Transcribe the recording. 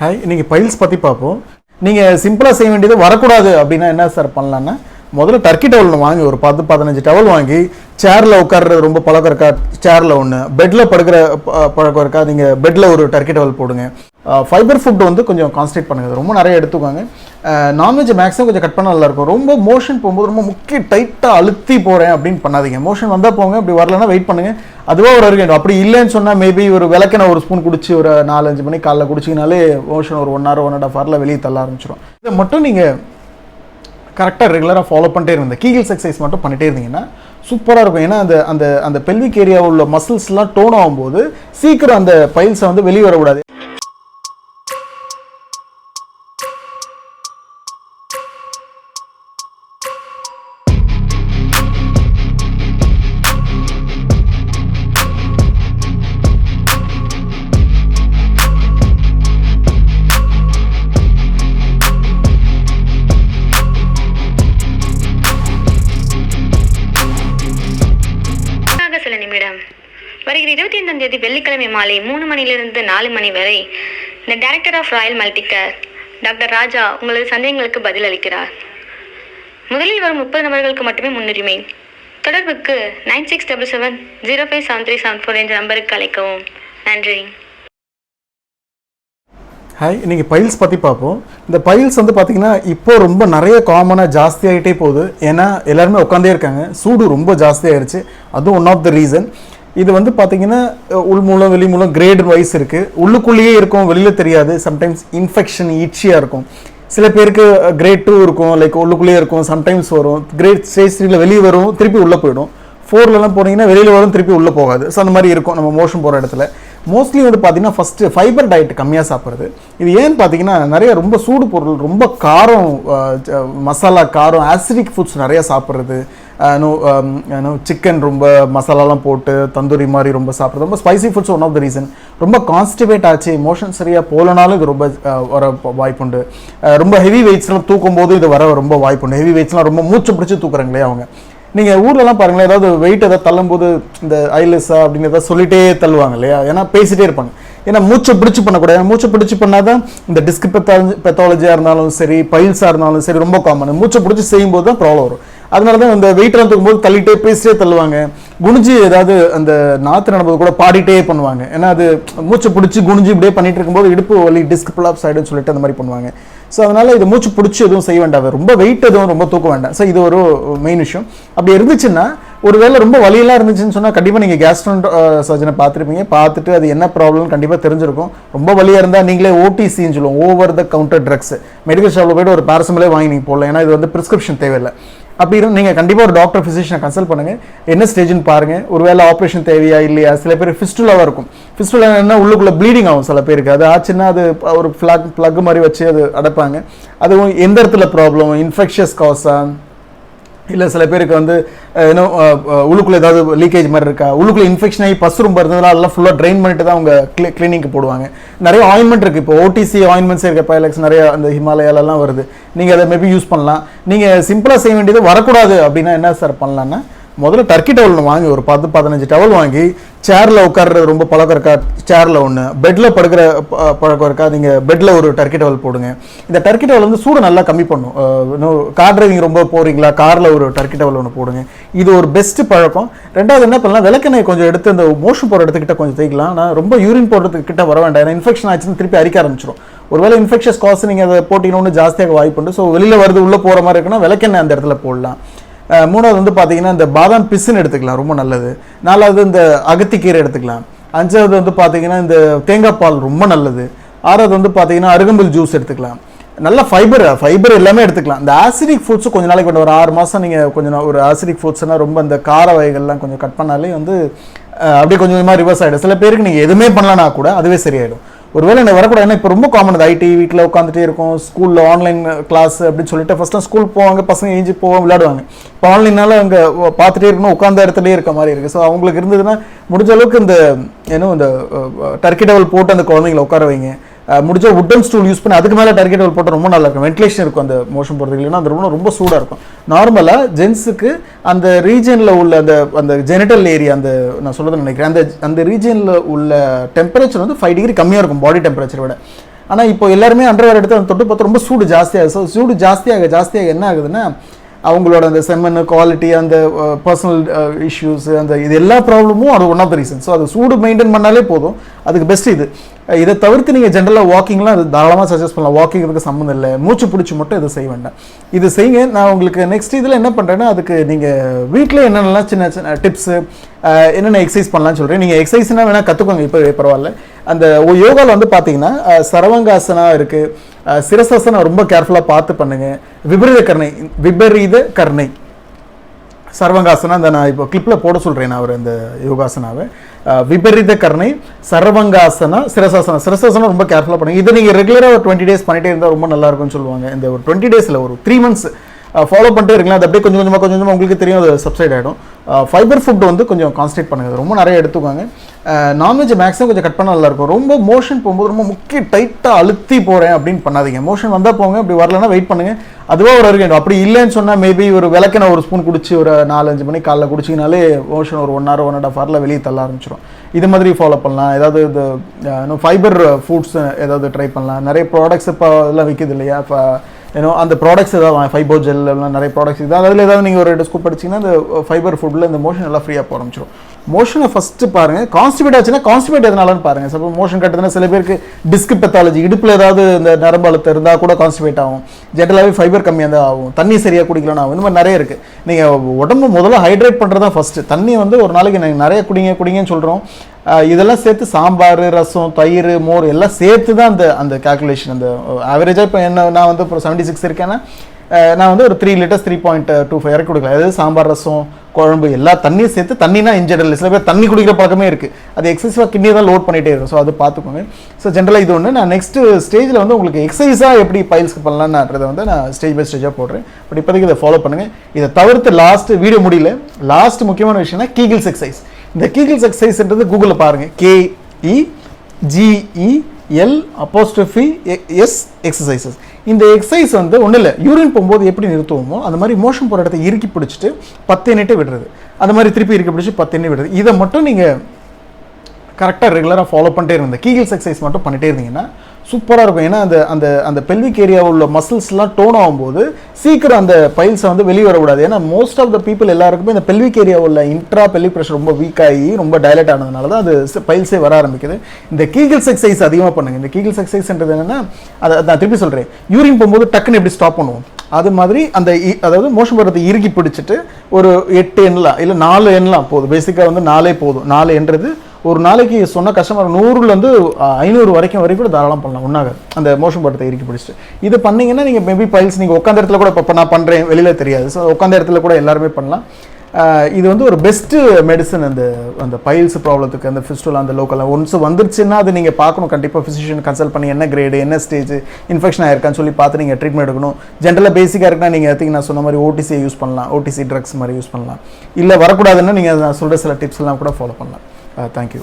Hi இன்றைக்கி files பற்றி பார்ப்போம். நீங்கள் சிம்பிளாக செய்ய வேண்டியது வரக்கூடாது அப்படின்னா என்ன சார் பண்ணலான்னா முதல்ல டர்க்கி டவல் வாங்கி ஒரு பத்து பதினஞ்சு டவல் வாங்கி சேரில் உட்கார்றது ரொம்ப பழக்கம் இருக்கா? சேரில் ஒன்று பெட்டில் படுக்கிற ப- பழக்கம் இருக்கா? நீங்கள் பெட்டில் ஒரு டர்க்கி டவல் போடுங்க. ஃபைபர் ஃபுட் வந்து கொஞ்சம் கான்சன்ட்ரேட் பண்ணுங்கள் ரொம்ப நிறைய எடுத்துக்கோங்க. நான்வெஜ் மேக்ஸிமம் கொஞ்சம் கட் பண்ணால் நல்லா இருக்கும் ரொம்ப மோஷன் போகும்போது ரொம்ப முக்கிய டைட்டாக அழுத்தி போகிறேன் அப்படின்னு பண்ணாதீங்க. மோஷன் வந்தால் போங்க. அப்படி வரலன்னா வெயிட் பண்ணுங்கள் அதுவாக ஒரு வரைக்கும் அப்படி இல்லைன்னு சொன்னால் மேபி ஒரு விளக்கென ஒரு ஸ்பூன் குடிச்சு ஒரு நாலஞ்சு மணி காலைல குடிச்சிங்கனாலே மோஷன் ஒரு one hour one and half ஹவரில் வெளியே தள்ள ஆரம்பிச்சிடும் இதை மட்டும் நீங்கள் கரெக்டாக ரெகுலராக ஃபாலோ பண்ணிட்டே இருந்தேன் கீகிள்ஸ் எக்ஸசைஸ் மட்டும் பண்ணிட்டே இருந்தீங்கன்னா சூப்பராக இருக்கும். ஏன்னா அந்த அந்த அந்த பெல்விக் ஏரியாவில் உள்ள மசில்ஸ்லாம் டோன் ஆகும்போது சீக்கிரம் அந்த பைல்ஸை வந்து வெளியே வரக்கூடாது. இருபத்தி ஐந்தாம் தேதி வெள்ளிக்கிழமை மாலை மூணு மணிலிருந்து நாலு மணி வரை இந்த director of Royal Multicare doctor Raja உங்களது சந்தேகங்களுக்கு பதில் அளிக்கிறார். முதலில் வரும் முப்பது நபர்களுக்கு மட்டுமே முன்னுரிமை. தொடர்புக்கு nine six double seven zero five seven three seven four என்ற நம்பருக்கு அழைக்கவும். நன்றி. ஹாய் இன்றைக்கி பைல்ஸ் பற்றி பார்ப்போம். இந்த பைல்ஸ் வந்து பார்த்தீங்கன்னா இப்போ ரொம்ப நிறைய காமனாக ஜாஸ்தி ஆகிட்டே போகுது. ஏன்னா எல்லாருமே உட்காந்தே இருக்காங்க. சூடு ரொம்ப ஜாஸ்தி அதுவும் ஒன் ஆஃப் த ரீசன் இது வந்து பார்த்தீங்கன்னா உள் மூலம் வெளி மூலம் கிரேட் வைஸ் இருக்குது உள்ளுக்குள்ளேயே இருக்கும் வெளியில் தெரியாது. சம்டைம்ஸ் இன்ஃபெக்ஷன் ஈச்சியாக இருக்கும். சில பேருக்கு கிரேட் டூ இருக்கும் லைக் உள்ளுக்குள்ளேயே இருக்கும் சம்டைம்ஸ் வரும். கிரேட் ஸ்டேஜ் த்ரீல வெளியே வரும் திருப்பி உள்ளே போயிடும். ஃபோர்லலாம் போனீங்கன்னா வெளியில் வரும் திருப்பி உள்ளே போகாது. ஸோ அந்த மாதிரி இருக்கும் நம்ம மோஷன் போகிற இடத்துல. மோஸ்ட்லி வந்து பார்த்தீங்கன்னா ஃபஸ்ட்டு ஃபைபர் டயட் கம்மியாக சாப்பிட்றது. இது ஏன்னு பார்த்தீங்கன்னா நிறைய ரொம்ப சூடு பொருள் ரொம்ப காரம் மசாலா காரம் ஆசிடிக் ஃபுட்ஸ் நிறையா சாப்பிட்றது. சிக்கன் um, ரொம்ப மசாலாலாம் போட்டு தந்தூரி மாதிரி ரொம்ப சாப்பிட்றது. ரொம்ப spicy foods one of the reason ரொம்ப கான்ஸ்டிபேட் ஆச்சு. மோஷன் சரியாக போகலனாலும் இது ரொம்ப வர வாய்ப்புண்டு. ரொம்ப ஹெவி வெயிட்ஸ்லாம் தூக்கும் போது இது வர ரொம்ப வாய்ப்புண்டு. ஹெவி வெயிட்ஸ்லாம் ரொம்ப மூச்சு பிடிச்சி தூக்குறாங்களே அவங்க. நீங்கள் ஊர்லலாம் பாருங்களேன் ஏதாவது வெயிட் ஏதாவது தள்ளும்போது இந்த ஐலெஸ்ஸா அப்படின்னு ஏதாவது சொல்லிட்டே தள்ளுவாங்க இல்லையா? ஏன்னா பேசிட்டே இருப்பாங்க. ஏன்னா மூச்சை பிடிச்சி பண்ணக்கூடாது. மூச்சை மூச்சை பண்ணால் தான் இந்த டிஸ்க் பெத்தாலஜியாக இருந்தாலும் சரி பைல்ஸாக இருந்தாலும் சரி ரொம்ப காமன் மூச்சை பிடிச்சி செய்யும்போது தான் ப்ராப்ளம் வரும். அதனால தான் இந்த வெயிட்லாம் தூக்கும்போது தள்ளிட்டே பேசிட்டே தள்ளுவாங்க. குனிஞ்சு ஏதாவது அந்த நாற்று நடப்பது கூட பாடிட்டே பண்ணுவாங்க. ஏன்னா அது மூச்சை பிடிச்சி குனிஞ்சு இப்படியே பண்ணிட்டு இருக்கும்போது இடுப்பு வலி டிஸ்க் ப்ளாப்ஸ் ஆகிடுன்னு சொல்லிட்டு அந்த மாதிரி பண்ணுவாங்க. ஸோ அதனால் இது மூச்சு பிடிச்சி எதுவும் செய்ய வேண்டாம். ரொம்ப வெயிட் எதுவும் ரொம்ப தூக்க வேண்டாம். ஸோ இது ஒரு மெயின் விஷயம். அப்படி இருந்துச்சுன்னா ஒருவேளை ரொம்ப வலியெல்லாம் இருந்துச்சுன்னு சொன்னால் கண்டிப்பாக நீங்கள் கேஸ்ட்ரோ சர்ஜனை பார்த்துருப்பீங்க. பார்த்துட்டு அது என்ன ப்ராப்ளம்னு கண்டிப்பாக தெரிஞ்சிருக்கும். ரொம்ப வலியாக இருந்தால் நீங்களே ஓடிசின்னு சொல்லுவோம். Over the counter drugs medical ஷாப்பில் போய்ட்டு ஒரு பேரசமலே வாங்கி நீங்கள் போடலாம். ஏன்னா இது வந்து ப்ரிஸ்கிரிப்ஷன் தேவையில்லை. அப்படி இருந்து நீங்கள் கண்டிப்பாக ஒரு டாக்டர் ஃபிசிஷியனை கன்சல்ட் பண்ணுங்கள் என்ன ஸ்டேஜ்னு பாருங்கள் ஒருவேளை ஆப்ரேஷன் தேவையா இல்லையா? சில பேர் ஃபிஸ்டுலாவாக இருக்கும். ஃபிஸ்டுலா என்ன உள்ளுக்குள்ளே ப்ளீடிங் ஆகும் சில பேருக்கு. அது ஆச்சுன்னா அது ஒரு ஃப்ளக் ப்ளக் மாதிரி வச்சு அது அடைப்பாங்க. அதுவும் எந்த இடத்துல ப்ராப்ளம் இன்ஃபெக்ஷஸ் காஸா இல்லை சில பேருக்கு வந்து இன்னும் உள்ளுக்குள்ள ஏதாவது லீக்கேஜ் மாதிரி இருக்கா? உள்ளுக்குள்ள இன்ஃபெக்ஷன் ஆகி பசு ரொம்ப இருந்ததுனால அதெல்லாம் ஃபுல்லாக ட்ரைன் பண்ணிட்டு தான் அவங்க கிளினிக்கு போடுவாங்க. நிறைய ஆயின்மெண்ட் இருக்குது இப்போ ஓடிசி ஆயின்மெண்ட்ஸ் இருக்க பைலக்ஸ் நிறைய அந்த ஹிமாலயாலலாம் வருது. நீங்கள் அதை மேபி யூஸ் பண்ணலாம். நீங்கள் சிம்பிளாக செய்ய வேண்டியது வரக்கூடாது அப்படின்னா என்ன சார் பண்ணலான்னா முதல்ல டர்க்கி டவல் ஒன்று வாங்கி ஒரு பத்து பதினஞ்சு டவல் வாங்கி சேரில் உட்கார்றது ரொம்ப பழக்கம் இருக்கா? சேரில் ஒன்று பெட்டில் படுக்கிற ப- பழக்கம் இருக்கா? நீங்கள் பெட்டில் ஒரு டர்க்கி டவல் போடுங்க. இந்த டர்க்கி டவல் வந்து சூடு நல்லா கம்மி பண்ணும். இன்னும் கார் டிரைவிங் ரொம்ப போகிறீங்களா காரில் ஒரு டர்க்கி டவல் ஒன்று போடுங்க. இது ஒரு பெஸ்ட்டு பழக்கம். ரெண்டாவது என்ன பண்ணலாம்? விளக்கெண்ணெய் கொஞ்சம் எடுத்து இந்த மோஷன் போகிற இடத்துக்கிட்ட கொஞ்சம் தேய்க்கலாம். ஆனால் ரொம்ப யூரின் போடுறதுக்கு கிட்ட வர வேண்டாம். ஏன்னா இன்ஃபெக்ஷன் ஆச்சுன்னு திருப்பி அரிக்க ஆரம்பிச்சிடும் ஒருவேளை இன்ஃபெக்ஷஸ் காசு நீங்கள் அதை போட்டிங்கன்னு ஜாஸ்தியாக வாய்ப்புண்டு. ஸோ வெளியில் வருது உள்ளே போகிற மாதிரி இருக்குன்னா விளக்கெண்ணெய் அந்த இடத்துல போடலாம். மூணாவது வந்து பார்த்தீங்கன்னா இந்த பாதாம் பிசுன்னு எடுத்துக்கலாம் ரொம்ப நல்லது. நாலாவது இந்த அகத்திக்கீரை எடுத்துக்கலாம். அஞ்சாவது வந்து பார்த்தீங்கன்னா இந்த தேங்காய் பால் ரொம்ப நல்லது. ஆறாவது வந்து பார்த்தீங்கன்னா அருகம்புல் ஜூஸ் எடுத்துக்கலாம். நல்ல ஃபைபர் ஃபைபர் எல்லாமே எடுத்துக்கலாம். இந்த ஆசிடிக் ஃபுட்ஸ் கொஞ்ச நாளைக்கு கொண்டு ஒரு ஆறு மாதம் நீங்கள் கொஞ்சம் ஒரு ஆசிடிக் ஃபுட்ஸ்னால் ரொம்ப இந்த கார வகைகள்லாம் கொஞ்சம் கட் பண்ணாலே வந்து அப்படியே கொஞ்சம் கொஞ்சமாக ரிவர்ஸ் ஆகிடும் சில பேருக்கு நீங்கள் எதுவுமே பண்ணலனா கூட அதுவே சரியாயிடும். ஒருவேளை எனக்கு வரக்கூடாது. ஏன்னா இப்போ ரொம்ப காமன் அது ஐடி வீட்டில் உட்காந்துட்டே இருக்கும். ஸ்கூலில் ஆன்லைன் கிளாஸ் அப்படின்னு சொல்லிட்டு ஃபஸ்ட்டு ஸ்கூல் போவாங்க பசங்க ஏஞ்சி போவாங்க விளையாடுவாங்க. இப்போ ஆன்லைனால அங்கே பார்த்துட்டே இருக்கணும் உட்காந்த இடத்துலயே இருக்க மாதிரி இருக்குது ஸோ அவங்களுக்கு இருந்ததுன்னா முடிஞ்ச அளவுக்கு இந்த ஏன்னோ இந்த டர்க்கி டவல் போட்டு அந்த குழந்தைங்களை உட்கார வைங்க. முடிஞ்ச உட்டன் ஸ்டூல் யூஸ் பண்ணி அதுக்கு மேலே டார்கெட் ஹோல் போட்டால் ரொம்ப நல்லா இருக்கும். வென்டிலேஷன் இருக்கும் அந்த மோஷன் போகிறதுக்கு இல்லைன்னா அந்த ரொம்ப ரொம்ப சூடாக இருக்கும். நார்மலாக ஜென்ஸுக்கு அந்த ரீஜனில் உள்ள அந்த அந்த ஜெனிட்டல் ஏரியா அந்த நான் சொல்றது நினைக்கிறேன். அந்த அந்த ரீஜனில் உள்ள டெம்பரேச்சர் வந்து ஃபைவ் டிகிரி கம்மியாக இருக்கும் பாடி டெம்பரேச்சர் விட. ஆனால் இப்போ எல்லாருமே அண்டர்வேர் எடுத்து அந்த தொட்டு பார்த்தா ரொம்ப சூடு ஜாஸ்தியாகுது ஸோ சூடு ஜாஸ்தியாக ஜாஸ்தியாக என்ன ஆகுதுன்னா அவங்களோட அந்த செம்மண் குவாலிட்டி அந்த பர்சனல் இஷ்யூஸ் அந்த இது எல்லா ப்ராப்ளமும் அது one of the reason so அது சூடு மெயின்டைன் பண்ணாலே போதும். அதுக்கு பெஸ்ட் இது. இதை தவிர்த்து நீங்கள் ஜென்ரலாக வாக்கிங்லாம் அது தாராளமாக சஜஸ்ட் பண்ணலாம். வாக்கிங் இதுக்கு சம்மந்தம் இல்லை. மூச்சு பிடிச்சி மட்டும் இதை செய்ய வேண்டாம். இது செய்யுங்க. நான் உங்களுக்கு நெக்ஸ்ட் இதில் என்ன பண்ணுறேன்னா அதுக்கு நீங்கள் வீட்டில் என்னென்னலாம் சின்ன சின்ன டிப்ஸு என்னென்ன எக்ஸசைஸ் பண்ணலாம்னு சொல்கிறேன் நீங்கள் எக்ஸசைஸ்னால் வேணால் கற்றுக்கோங்க இப்போ பரவாயில்ல. அந்த யோகாவில் வந்து பார்த்தீங்கன்னா சரவங்காசனா இருக்குது சிரசாசனம் ரொம்ப கேர்ஃபுல்லாக பார்த்து பண்ணுங்கள் விபரீத கர்ணை விபரீத கர்ணை. சர்வங்காசனா அந்த நான் இப்போ கிளிப்பில் போட சொல்கிறேன் நான் அவர் இந்த யோகாசனாவை. விபரீத கர்ணை சர்வங்காசனா சிரசாசனம் சிரசாசனம் ரொம்ப கேர்ஃபுல்லாக பண்ணுங்க. இதை நீங்கள் ரெகுலராக ஒரு டுவெண்ட்டி டேஸ் பண்ணிகிட்டே இருந்தால் ரொம்ப நல்லா இருக்கும்னு சொல்லுவாங்க. இந்த ஒரு டுவெண்ட்டி டேஸில் ஒரு த்ரீ மந்த்ஸ் ஃபாலோ பண்ணிட்டே இருக்கலாம். அது அப்படியே கொஞ்சம் கொஞ்சமாக கொஞ்சம் கொஞ்சமாக உங்களுக்கு தெரியும் அது சப்சைட் ஆகிடும் ஃபைபர் ஃபுட் வந்து கொஞ்சம் கான்சன்ட்ரேட் பண்ணுங்க. அது ரொம்ப நிறைய எடுத்துக்கோங்க. நான்வெஜ் மேக்ஸிமம் கொஞ்சம் கட் பண்ணால் நல்லாயிருக்கும். ரொம்ப மோஷன் போகும்போது ரொம்ப முக்கிய டைட்டாக அழுத்தி போகிறேன் அப்படின்னு பண்ணாதீங்க. மோஷன் வந்தால் போங்க. அப்படி வரலன்னா வெயிட் பண்ணுங்கள் அதுவாக ஒரு வரைக்கும் அப்படி இல்லைன்னு சொன்னால் மேபி ஒரு விளக்கின ஒரு ஸ்பூன் குடிச்சு ஒரு நாலஞ்சு மணி காலைல குடிச்சிங்கனாலே மோஷன் ஒரு one hour one and half ஹவரில் வெளியே தள்ள ஆரம்பிச்சிடும் இது மாதிரி ஃபாலோ பண்ணலாம். ஏதாவது இது ஃபைபர் ஃபுட்ஸ் ஏதாவது ட்ரை பண்ணலாம். நிறைய ப்ராடக்ட்ஸ் இப்போ இதெல்லாம் விற்கிது இல்லையா? இப்போ ஏன்னோ அந்த ப்ராடக்ட்ஸ் ஏதாவது ஃபைபோ ஜெல் எல்லாம் நிறைய ப்ராடக்ட்ஸ் இருக்குது அதில் ஏதாவது நீங்கள் ஒரு ரெண்டு ஸ்கூப் அடிச்சிங்கன்னா அந்த uh, ஃபைபர் ஃபுட்டில் இந்த மோஷன் எல்லாம் ஃப்ரீயாக போக ஆரம்பிச்சிடும் மோஷனை ஃபஸ்ட்டு பாருங்கள் கான்ஸ்டிபேட் ஆச்சுன்னா கான்ஸ்டிபேட் எதனாலன்னு பாருங்கள் சப்போ மோஷன் கட்டுதுன்னா சில பேருக்கு டிஸ்க் பெத்தாலஜி இடுப்பில் ஏதாவது இந்த நரம்பு அழுத்தம் இருந்தால் கூட கான்ஸ்டிபேட் ஆகும். ஜென்ரலாகவே ஃபைபர் கம்மியாக தான் ஆகும். தண்ணி சரியாக குடிக்கலன்னு ஆகும். இந்த மாதிரி நிறைய இருக்குது நீங்கள் உடம்பு முதல்ல ஹைட்ரேட் பண்ணுறது தான் ஃபஸ்ட்டு தண்ணி வந்து ஒரு நாளைக்கு நீங்கள் நிறைய குடிங்க குடிங்கன்னு சொல்கிறோம் இதெல்லாம் சேர்த்து சாம்பார் ரசம் தயிர் மோர் எல்லாம் சேர்த்து தான் அந்த அந்த கால்குலேஷன் அந்த ஆவரேஜாக இப்போ என்ன நான் வந்து இப்போ செவன்ட்டி சிக்ஸ் இருக்கேன்னா நான் வந்து ஒரு three litres three point two five இறக்கி கொடுக்கலாம். அதாவது சாம்பார் ரசம் குழம்பு எல்லா தண்ணியும் சேர்த்து தண்ணினா இன்ஜெனரல் சில பேர் தண்ணி குடிக்கிற பழக்கமே இருக்குது அது எக்ஸசைஸாக கிட்னி தான் லோட் பண்ணிகிட்டே இருக்கும். ஸோ அது பார்த்துக்கோங்க. ஸோ ஜென்ரலாக இது ஒன்று நான் நெக்ஸ்ட் ஸ்டேஜில் வந்து உங்களுக்கு எக்ஸசைஸாக எப்படி பைல்ஸ்க்கு பண்ணலான்றதை வந்து நான் ஸ்டேஜ் பை ஸ்டேஜாக போடுறேன். பட் இப்போதைக்கு இதை ஃபாலோ பண்ணுங்கள் இதை தவிர்த்து லாஸ்ட் வீடியோ முடியல. லாஸ்ட் முக்கியமான விஷயம்னா கீகிள்ஸ் எக்ஸசைஸ் இந்த கீகிள்ஸ் எக்ஸசைஸ்ன்றது கூகுளில் பாருங்கள் K E G E L apostrophe S exercises இந்த எக்ஸசைஸ் வந்து ஒன்றும் இல்லை. யூரின் போகும்போது எப்படி நிறுத்துவோமோ அந்த மாதிரி மோஷன் போகிற இடத்த இறுக்கி பிடிச்சிட்டு பத்து எண்ணிட்டு விடுறது. அந்த மாதிரி திருப்பி இறுக்கி பிடிச்சி பத்து எண்ணி விடுறது. இதை மட்டும் நீங்கள் கரெக்டாக ரெகுலராக ஃபாலோ பண்ணிட்டே இருந்தேன் கீகிள்ஸ் எக்ஸசைஸ் மட்டும் பண்ணிட்டே இருந்தீங்கன்னா சூப்பராக இருக்கும். ஏன்னா அந்த அந்த அந்த பெல்விக் ஏரியாவில் உள்ள மசில்ஸ்லாம் டோன் ஆகும்போது சீக்கிரம் அந்த பைல்ஸை வந்து வெளியே வரக்கூடாது. ஏன்னா மோஸ்ட் ஆஃப் த பீப்புள் எல்லாருக்குமே இந்த பெல்விக் ஏரியாவில் உள்ள இன்ட்ரா பெல்விக் ப்ரெஷர் ரொம்ப வீக் ஆகி ரொம்ப டைலட் ஆனதுனால தான் அது பைல்ஸே வர ஆரம்பிக்குது. இந்த கீகிள்ஸ் எக்ஸசைஸ் அதிகமாக பண்ணுங்க. இந்த கீகிள்ஸ் எக்ஸசைஸ்ன்றது என்னன்னா அதை நான் திருப்பி சொல்கிறேன் யூரின் போகும்போது டக்குன்னு எப்படி ஸ்டாப் பண்ணுவோம்? அது மாதிரி அந்த இ- அதாவது மோஷன் போகிறத இறுக்கி பிடிச்சிட்டு ஒரு எட்டு எண்ணலாம் இல்லை நாலு எண்ணலாம் போதும். பேசிக்காக வந்து நாலே போதும். நாலு என்றது ஒரு நாளைக்கு சொன்ன கஸ்டமர் நூறுலேருந்து ஐநூறு வரைக்கும் வரைக்கும் கூட தாராளம் பண்ணலாம். ஒன்றாக அந்த மோஷன் படத்தை இறுக்கி பிடிச்சிட்டு இது பண்ணிங்கன்னா நீங்கள் மேபி பைல்ஸ் நீங்கள் உட்காந்த இடத்துல கூட இப்போ நான் பண்ணுறேன் வெளியில் தெரியாது. ஸோ உட்காந்த இடத்துல கூட எல்லாருமே பண்ணலாம். இது வந்து ஒரு பெஸ்ட்டு மெடிசன் அந்த அந்த பைல்ஸ் ப்ராப்ளத்துக்கு அந்த ஃபிஸ்டுலா அந்த லோக்கலாக ஒன்ஸ் வந்துருச்சுன்னா அது நீங்கள் பார்க்கணும். கண்டிப்பாக ஃபிசிஷியன் கன்சல்ட் பண்ணி என்ன கிரேடு என்ன ஸ்டேஜ் இன்ஃபெக்ஷன் ஆயிருக்கான்னு சொல்லி பார்த்து நீங்கள் ட்ரீட்மெண்ட் எடுக்கணும். ஜென்ரலாக பேசிக்காக இருக்குன்னா நீங்கள் திங்க் நான் சொன்ன மாதிரி ஓடிசியை யூஸ் பண்ணலாம். ஓடிசி ட்ரக்ஸ் மாதிரி யூஸ் பண்ணலாம். இல்லை வரக்கூடாதுன்னா நீங்கள் நான் சொல்கிற சில டிப்ஸ் எல்லாம் கூட ஃபாலோ பண்ணலாம். தேங்க்யூ